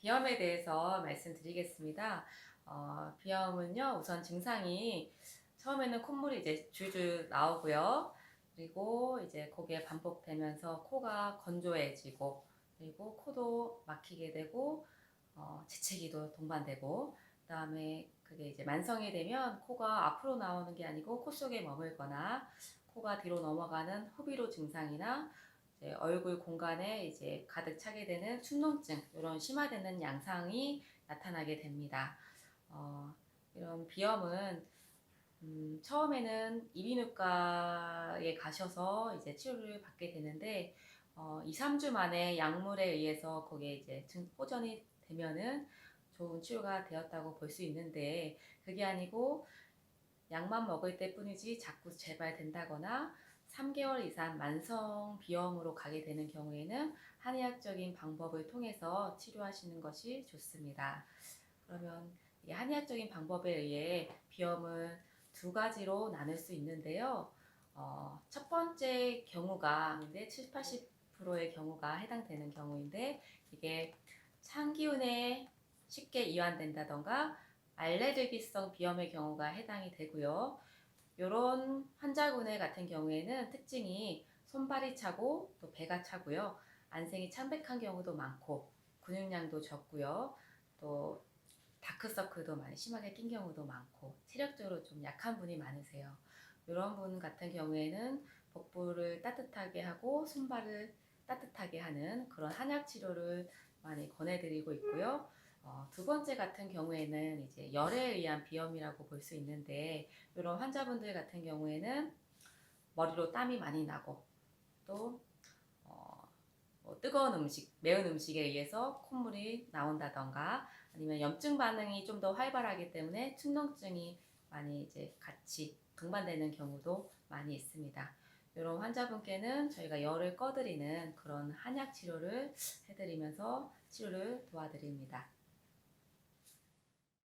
비염에 대해서 말씀드리겠습니다. 어, 비염은요, 우선 증상이 처음에는 콧물이 이제 줄줄 나오고요. 그리고 이제 그게 반복되면서 코가 건조해지고, 그리고 코도 막히게 되고, 어, 재채기도 동반되고, 그 다음에 그게 이제 만성이 되면 코가 앞으로 나오는 게 아니고 코 속에 머물거나 코가 뒤로 넘어가는 후비로 증상이나 얼굴 공간에 이제 가득 차게 되는 축농증 이런 심화되는 양상이 나타나게 됩니다. 어, 이런 비염은 음, 처음에는 이비인후과에 가셔서 이제 치료를 받게 되는데 어, 2, 3주 만에 약물에 의해서 거기에 이제 증- 호전이 되면은 좋은 치료가 되었다고 볼 수 있는데 그게 아니고 약만 먹을 때 뿐이지 자꾸 재발된다거나 3개월 이상 만성 비염으로 가게 되는 경우에는 한의학적인 방법을 통해서 치료하시는 것이 좋습니다. 그러면 이 한의학적인 방법에 의해 비염을 두 가지로 나눌 수 있는데요. 어, 첫 번째 경우가 근데 7, 80%의 경우가 해당되는 경우인데 이게 창기운에 쉽게 이완된다던가 알레르기성 비염의 경우가 해당이 되고요. 이런 환자군의 같은 경우에는 특징이 손발이 차고 또 배가 차고요. 안색이 창백한 경우도 많고 근육량도 적고요. 또 다크서클도 많이 심하게 낀 경우도 많고 체력적으로 좀 약한 분이 많으세요. 이런 분 같은 경우에는 복부를 따뜻하게 하고 손발을 따뜻하게 하는 그런 한약 치료를 많이 권해드리고 있고요. 어, 두 번째 같은 경우에는 이제 열에 의한 비염이라고 볼 수 있는데 이런 환자분들 같은 경우에는 머리로 땀이 많이 나고 또 어, 뭐 뜨거운 음식, 매운 음식에 의해서 콧물이 나온다던가 아니면 염증 반응이 좀 더 활발하기 때문에 축농증이 많이 이제 같이 동반되는 경우도 많이 있습니다. 이런 환자분께는 저희가 열을 꺼드리는 그런 한약 치료를 해드리면서 치료를 도와드립니다.